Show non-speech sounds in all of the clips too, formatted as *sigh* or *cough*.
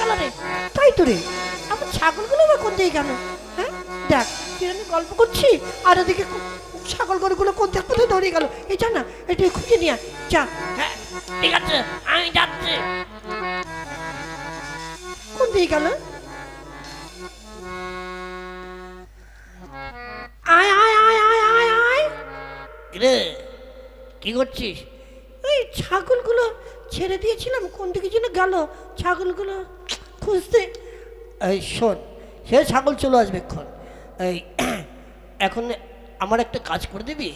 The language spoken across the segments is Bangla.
গেল রে তাই তো রে। আমার ছাগলগুলো বা কোন দিকে গেল? হ্যাঁ? দেখ তুই আমি গল্প করছি আর ওদিকে ছাগল গরুগুলো কোন দিক কোথায় দৌড়ে গেল? এই না একটু খুঁজে নিয়ে যা। হ্যাঁ ঠিক আছে আমি যাচ্ছি। কোন দিকে গেল? আয় আয় আয় আয় আয় আয়। রে কি করছিস? এই ছাগলগুলো ছেড়ে দিয়েছিলাম কোন দিকে যেন গেল? ছাগলগুলো খুঁজতে। এই শোন সে ছাগল চলে আসবে এক্ষণ এই *clears throat* এখন আমার একটা কাজ করে দিবি?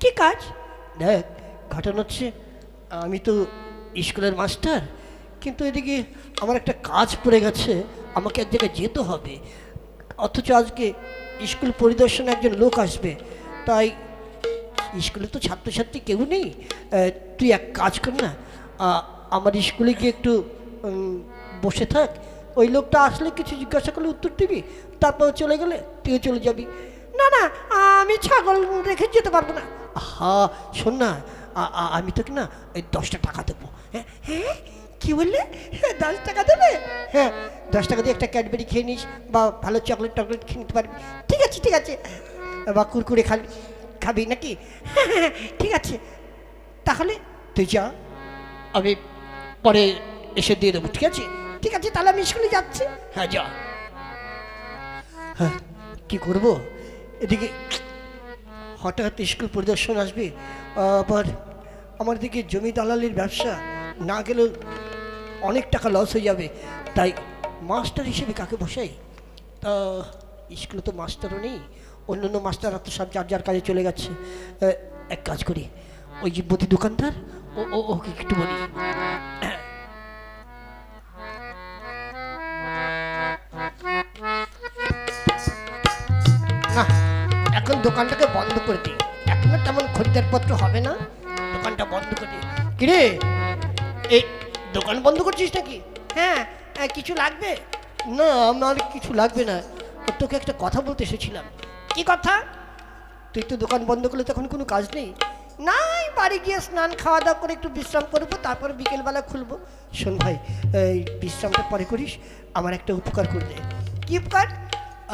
কি কাজ? দেখ ঘটনা হচ্ছে আমি তো স্কুলের মাস্টার কিন্তু এদিকে আমার একটা কাজ পড়ে গেছে আমাকে এক জায়গায় যেতে হবে। অথচ আজকে স্কুল পরিদর্শনে একজন লোক আসবে তাই স্কুলে তো ছাত্রছাত্রী কেউ নেই। তুই এক কাজ কর না আমার স্কুলে গিয়ে একটু বসে থাক। ওই লোকটা আসলে কিছু জিজ্ঞাসা করলে উত্তর দিবি? তারপর চলে গেলে তুইও চলে যাবি। না না আমি ছাগল রেখে যেতে পারব না। হা শোন না আমি তোকে না ওই দশটা টাকা দেবো। হ্যাঁ? হ্যাঁ? কি বললে? হ্যাঁ, দশ টাকা দেবে? হ্যাঁ দশ টাকা দিয়ে একটা ক্যাডবেরি খেয়ে নিস বা ভালো চকলেট টকলেট খেয়ে নিতে পারবি। ঠিক আছে ঠিক আছে। বা কুরকুরে খাবি খাবি নাকি? হ্যাঁ, হ্যাঁ, ঠিক আছে। তাহলে তুই যা। আমি পরে এসে দিয়ে দেবো, ঠিক আছে? ঠিক আছে, তাহলে আমি স্কুলে যাচ্ছি। হ্যাঁ যা। হ্যাঁ কী করব? এদিকে হঠাৎ স্কুল পরিদর্শন আসবে, আবার আমার দিকে জমি দালালির ব্যবসা না গেলেও অনেক টাকা লস হয়ে যাবে। তাই মাস্টার হিসেবে কাকে বসাই? তা স্কুলে তো মাস্টারও নেই অন্য অন্য মাস্টাররা তো সব যার যার কাজে চলে গেছে। এক কাজ করি, ওই যে দোকানদার ও ও ওকে একটু বলি। না এখন দোকানটাকে বন্ধ করে দিই এখন তেমন হবে না। দোকানটা বন্ধ করে দিই কিরে? এই দোকান বন্ধ করছিস নাকি? হ্যাঁ হ্যাঁ, কিছু লাগবে? না আমার কিছু লাগবে না। তোকে একটা কথা বলতে এসেছিলাম। কি কথা? তুই তো দোকান বন্ধ করলে তখন কোনো কাজ নেই। নাই বাড়ি গিয়ে স্নান খাওয়া দাওয়া করে একটু বিশ্রাম করব, তারপর বিকেলবেলা খুলবো। শোন ভাই, এই বিশ্রামটা পরে করিস, আমার একটা উপকার করে দে। কি উপকার?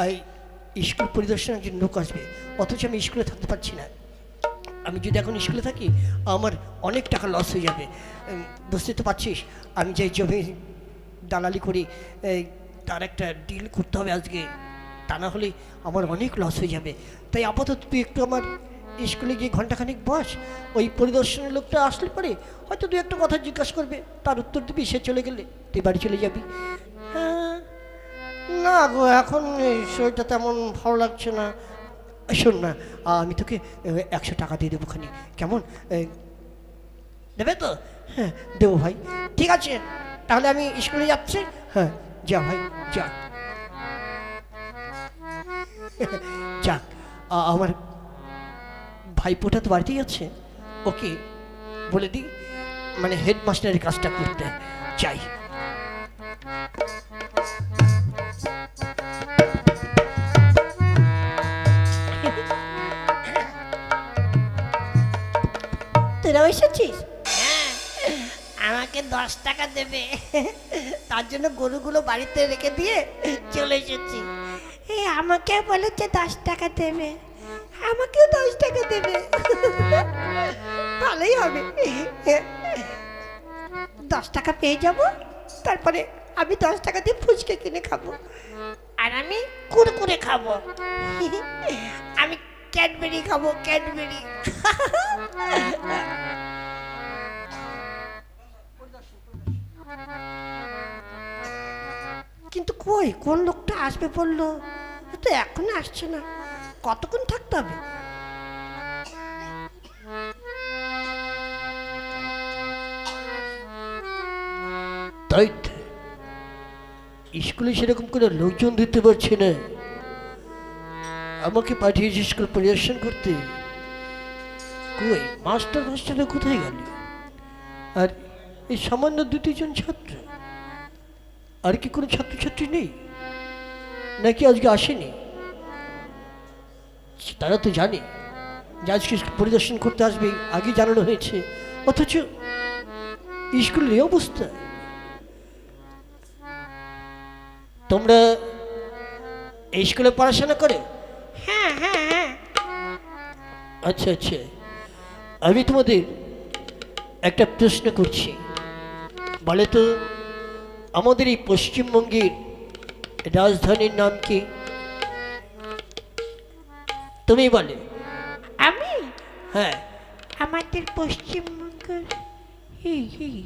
এই স্কুল পরিদর্শনের একজন লোক আসবে, অথচ আমি স্কুলে থাকতে পারছি না। আমি যদি এখন স্কুলে থাকি, আমার অনেক টাকা লস হয়ে যাবে। বুঝতে তো পারছিস? আমি যে জমি দালালি করি তার একটা ডিল করতে হবে আজকে। তা না হলে আমার অনেক লস হয়ে যাবে। তাই আপাতত তুই একটু আমার স্কুলে গিয়ে ঘন্টাখানিক বস ওই পরিদর্শনের লোকটা আসলে পরে হয়তো দু একটা কথা জিজ্ঞাসা করবে, তার উত্তর দিবি, সে চলে গেলে তুই বাড়ি চলে যাবি। হ্যাঁ না গো, এখন শরীরটা তেমন ভালো লাগছে না। শোন না আমি তোকে একশো টাকা দিয়ে দেবো খানি, কেমন? দেবে তো? হ্যাঁ দেবো ভাই। ঠিক আছে, তাহলে আমি স্কুলে যাচ্ছি। হ্যাঁ যা ভাই, যা। *laughs* যাক আমার ভাইপোটা তো বাড়িতেই আছে। ওকে বলে দিই মানে হেডমাস্টারের কাজটা করতে চাই। তোরা এসেছিস? হ্যাঁ আমাকে দশ টাকা দেবে। তার জন্য গরুগুলো বাড়িতে রেখে দিয়ে চলে এসেছি। এ আমাকে বলেছে দশ টাকা দেবে। আমাকেও দশ টাকা দেবে। ভালোই হবে। দশ টাকা পেয়ে যাব, তারপরে আমি দশ টাকা দিয়ে ফুচকে কিনে খাব। আর আমি কুরকুরে খাব। আমি ক্যাডবেরি খাব, ক্যাডবেরি। কিন্তু কই, কোন লোকটা আসবে বলল? তো এখন আসছে না। কতক্ষণ থাকতে হবে? তাই। স্কুলে সেরকম করে লোকজন দিতে পারছে না। আমাকে পাঠিয়েছে স্কুল পরিদর্শন করতে। কই, মাস্টার মাস্টাররা কোথায় গেল? আর এই সামান্য দু তিনজন ছাত্র? আর কি কোনো ছাত্রছাত্রী নেই? নাকি আজকে আসেনি? তারা তো জানে যে আজকে পরিদর্শন করতে আসবে আগে জানানো হয়েছে। অথচ স্কুলের এই অবস্থা। তোমরা এই স্কুলে পড়াশোনা করে? হ্যাঁ হ্যাঁ হ্যাঁ। আচ্ছা আচ্ছা। আমি তোমাদের একটা প্রশ্ন করছি। বলে তো আমাদের এই পশ্চিমবঙ্গের রাজধানীর নাম কি? তুমি বলে। আমি? হ্যাঁ। আমাদের পশ্চিমবঙ্গের এই এই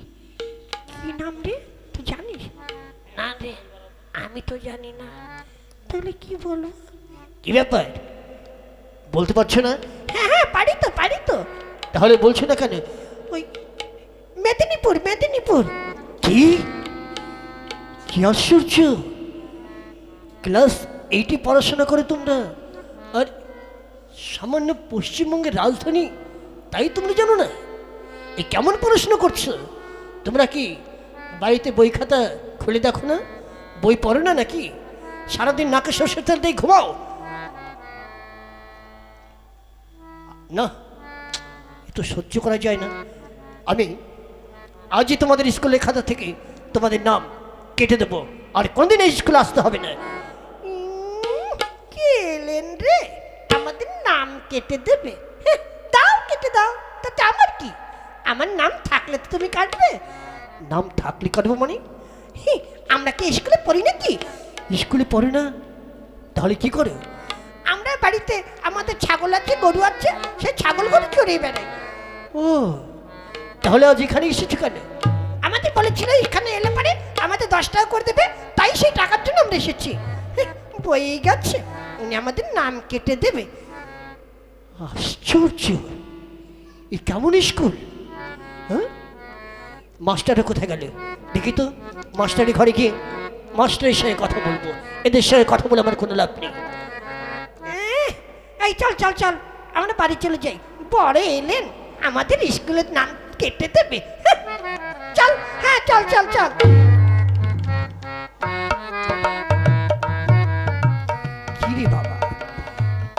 কি নাম রে? তুই জানিস? না রে আমি তো জানি না। তাহলে কি বলব কি ব্যাপার? বলতে পারছ না? হ্যাঁ হ্যাঁ পারি তো পারি তো। তাহলে বলছো না কেন? ওই মেদিনীপুর মেদিনীপুর। কি? কি আশ্চর্য! ক্লাস এইটি পড়াশোনা করে তোমরা। আর সামান্য পশ্চিমবঙ্গের রাজধানী, তাই তোমরা জানো না? এ কেমন পড়াশোনা করছ? তোমরা কি বাড়িতে বই খাতা খুলে দেখো না? বই পড়ো না নাকি? সারাদিন নাকে সর্ষের তেল দিয়ে ঘুমাও? না, এ তো সহ্য করা যায় না। আমি আজই তোমাদের স্কুলের খাতা থেকে তোমাদের নাম কেটে দেবো। আর কোনদিন এই স্কুলে আসতে হবে না। কে এলেন রে? নাম কেটে দেবে। দাও কেটে দাও। তাতে আমার কি? আমার নাম থাকলে তো তুমি কাটবে। নাম থাকলে কাটবো মানে? হি, আমরা কি স্কুলে পড়ি নাকি? স্কুলে পড়ে না। তাহলে কি করে? আমরা বাড়িতে আমাদের ছাগল আছে গরু আছে সে ছাগল গরু চড়িয়ে বেড়াই ও তাহলে আজ এখানে এসেছ কেন? আমাদের বলেছিল এখানে এলে পারে আমাদের দশ টাকা করে দেবে তাই সেই টাকার জন্য আমরা এসেছি। হে, বয়েই গেছে উনি আমাদের নাম কেটে দেবে। আশ্চর্য। এ কেমন স্কুল? হ্যাঁ? মাস্টাররা কোথায় গেল? দেখি তো মাস্টারের ঘরে গিয়ে মাস্টারের সঙ্গে কথা বলব। এদের সঙ্গে কথা বলে আমার কোনো লাভ নেই। এই চল চল চল আমরা বাড়ি চলে যাই। বড় এলেন আমাদের স্কুলের নাম কেটে দেবে। হ্যাঁ, চল হ্যাঁ চল চল চল। কি রে বাবা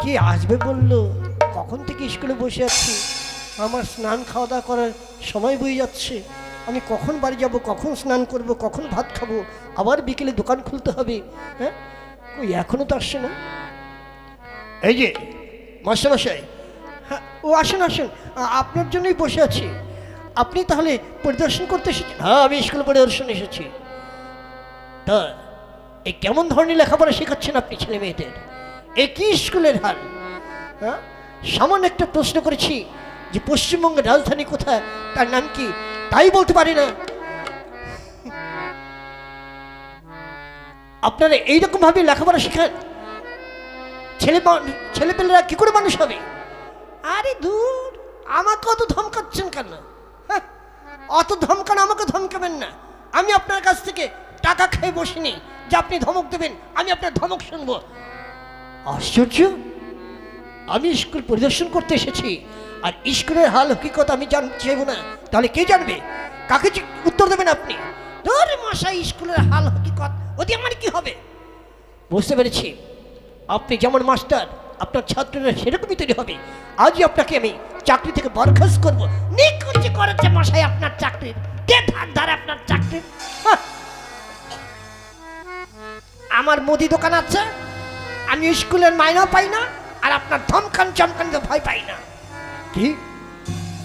কে আসবে বলল? কখন থেকে স্কুলে বসে আছি? আমার স্নান খাওয়া দাওয়া করার সময় বয়ে যাচ্ছে। আমি কখন বাড়ি যাব, কখন স্নান করব, কখন ভাত খাব? আবার বিকেলে দোকান খুলতে হবে হ্যাঁ? ওই এখনও তো আসছে না? এই যে মাস্টারমশাই হ্যাঁ ও আসুন আসুন। আপনার জন্যই বসে আছি। আপনি তাহলে পরিদর্শন করতে এসেছেন? হ্যাঁ আমি স্কুলে পরিদর্শন এসেছি। তা, এই কেমন ধরনের লেখাপড়া শেখাচ্ছেন আপনি ছেলে মেয়েদের এ কী স্কুলের হাল? হ্যাঁ? সামান্য একটা প্রশ্ন করেছি যে পশ্চিমবঙ্গের রাজধানী কোথায়? তার নাম কি? তাই বলতে পারি না। আপনারা এইরকম ভাবে লেখাপড়া শেখান। ছেলে ছেলেপেলেরা কি করে মানুষ হবে? আরে দূর আমাকে অত ধমকাচ্ছেন কেন? হ্যাঁ, অত ধমকান আমাকে ধমকাবেন না। আমি আপনার কাছ থেকে টাকা খেয়ে বসিনি যে আপনি ধমক দেবেন আমি আপনার ধমক শুনব। আশ্চর্য! আমি স্কুল পরিদর্শন করতে এসেছি। আর স্কুলের হাল হকিকত আমি জানতে চাইব না। তাহলে কে জানবে? কাকে উত্তর দেবেন আপনি? ধর মশাই, স্কুলের হাল হকিকত ওদি আমার কি হবে? বুঝতে পেরেছি। আপনি যেমন মাস্টার, আপনার ছাত্ররা সেরকমই তৈরি হবে। আজই আপনাকে আমি চাকরি থেকে বরখাস্ত করব। নিকুচি করেছে মশাই আপনার চাকরির কে ধার ধারে আপনার চাকরির আমার মুদি দোকান আছে। আমি স্কুলের মাইনাও পাই না। আর আপনার ধমকান চমকান তো ভয় পাই না। কি?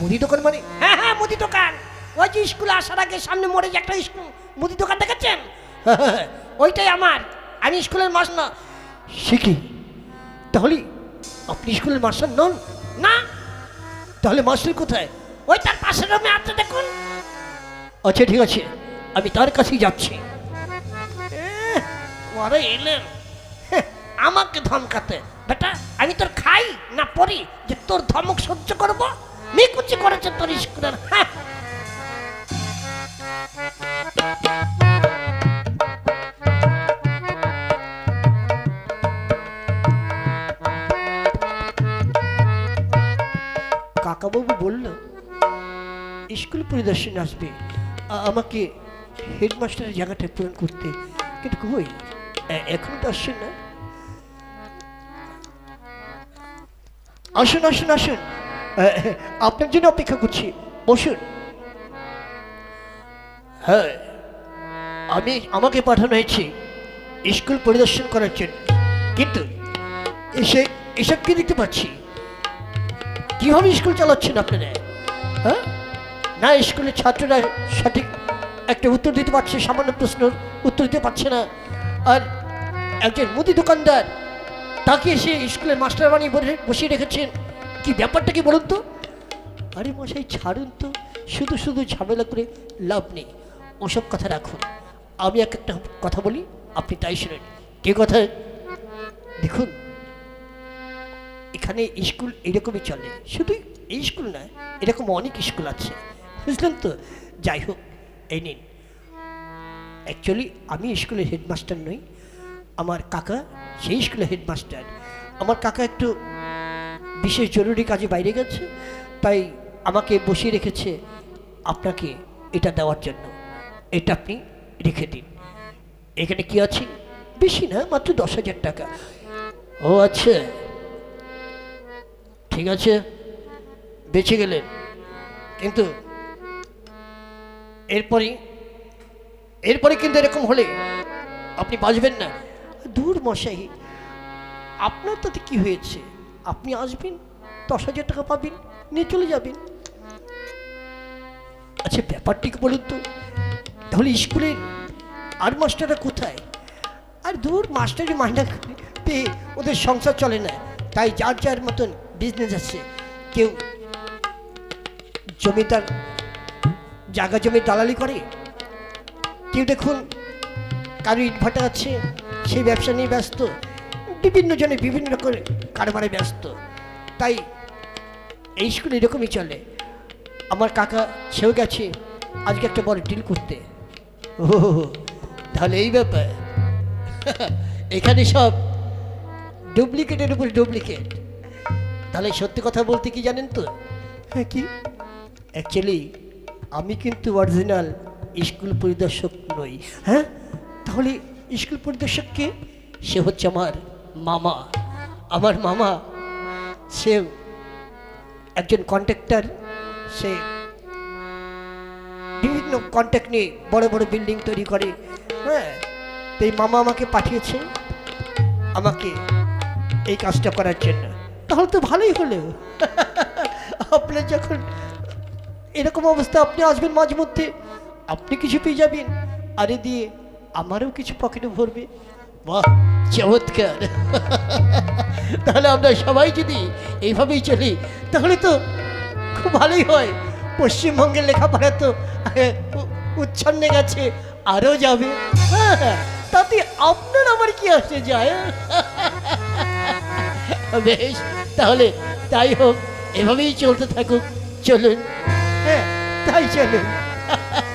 মুদি দোকান মানে? হ্যাঁ হ্যাঁ মুদি দোকান। ওই যে স্কুলে আসার আগে সামনে মোড়ে যে একটা স্কুল মুদি দোকান দেখেছেন? ওইটাই আমার। আমি স্কুলের মাস না শিখি তাহলে আপনি স্কুলের মাস্টার নন? না। তাহলে মাস্টার কোথায়? ওই তার পাশের রুমে আছে দেখুন। আচ্ছা ঠিক আছে। আমি তার কাছেই যাচ্ছি। ওরে এলেন। আমাকে ধমকাতে। বেটা আমি তোর খাই, না পড়ি, যে তোর ধমক সহ্য করব? নিকুচি করেছে তোর স্কুলের হ্যাঁ। কাকাবাবু বলল, স্কুল পরিদর্শনে আসবে। আমাকে হেডমাস্টারের জায়গাটা পূরণ করতে। কিন্তু কই এখন তো আসছেন না? আসুন আসুন আসুন। আপনার জন্য অপেক্ষা করছি। বসুন। হ্যাঁ আমি আমাকে পাঠানো হয়েছে স্কুল পরিদর্শন করার জন্য। কিন্তু এসে, এসব কি দেখতে পাচ্ছি? কীভাবে স্কুল চালাচ্ছেন আপনারা? হ্যাঁ? না, স্কুলের ছাত্ররা সঠিক একটা উত্তর দিতে পারছে, সামান্য প্রশ্ন উত্তর দিতে পারছে না। আর একজন মুদি দোকানদার তাকে এসে স্কুলের মাস্টার বানিয়ে বসিয়ে রেখেছেন। কি ব্যাপারটা কি বলুন তো? আরে মশাই, ছাড়ুন তো। শুধু শুধু ঝামেলা করে লাভ নেই। ওসব কথা রাখুন। আমি এক একটা কথা বলি, আপনি তাই শুনেন। কে কথা? দেখুন, এখানে স্কুল এরকমই চলে। শুধু এই স্কুল না, এরকম অনেক স্কুল আছে। বুঝলেন তো? যাই হোক, এই নিন। অ্যাকচুয়ালি আমি স্কুলের হেডমাস্টার নই। আমার কাকা সেই স্কুলের হেডমাস্টার। আমার কাকা একটু বিশেষ জরুরি কাজে বাইরে গেছে, তাই আমাকে বসিয়ে রেখেছে আপনাকে এটা দেওয়ার জন্য। এটা আপনি রেখে দিন। এখানে কি আছে? বেশি না, মাত্র দশ হাজার টাকা। ও আচ্ছা। ঠিক আছে, বেঁচে গেলেন। কিন্তু এরপরে এরপরে কিন্তু এরকম হলে আপনি বাঁচবেন না। দূর মশাই, আপনার তাতে কি হয়েছে? আপনি আসবেন, দশ হাজার টাকা পাবেন, নিয়ে চলে যাবেন। আচ্ছা ব্যাপারটি বলুন তো, তাহলে স্কুলের আর মাস্টাররা কোথায়? আর দূর মাস্টারের মাইনা পেয়ে ওদের সংসার চলে না, তাই যার যার মতন বিজনেস আছে, কেউ জমিদার জায়গা জমি দালালি করে। কেউ দেখুন, কারও ইটভাটা আছে। সেই ব্যবসা নিয়ে ব্যস্ত। বিভিন্ন জনে বিভিন্ন রকম কারবারে ব্যস্ত। তাই এই স্কুল এরকমই চলে। আমার কাকা সেও গেছে। আজকে একটা বড় ডিল করতে। ও তাহলে এই ব্যাপার। *laughs* এখানে সব ডুপ্লিকেটের উপর ডুপ্লিকেট তাহলে সত্যি কথা বলতে কি জানেন তো? হ্যাঁ কি? অ্যাকচুয়ালি আমি কিন্তু অরিজিনাল স্কুল পরিদর্শক নই। হ্যাঁ? তাহলে স্কুল পরিদর্শক কে সে হচ্ছে আমার মামা। আমার মামা, সে একজন কন্ট্রাক্টর সে বিভিন্ন কন্ট্যাক্ট নিয়ে বড় বড় বিল্ডিং তৈরি করে। হ্যাঁ তো এই মামা আমাকে পাঠিয়েছে আমাকে এই কাজটা করার জন্য। তাহলে তো ভালোই হলো। *laughs* আপনার যখন এরকম অবস্থা, আপনি আসবেন মাঝে মধ্যে, আপনি কিছু পেয়ে যাবেন। আরে দিয়ে আমারও কিছু পকেটে ভরবে? বাহ চমৎকার। *laughs* তাহলে আমরা সবাই যদি এইভাবেই চলি তাহলে তো খুব ভালোই হয়। পশ্চিমবঙ্গের লেখাপড়া তো উচ্ছন্নে গেছে আরও যাবে। হ্যাঁ, হ্যাঁ, তাতে আপনার আমার কি আসে যায়? *laughs* বেশ তাহলে তাই হোক এভাবেই চলতে থাকুক চলুন। হ্যাঁ তাই চলুন। *laughs*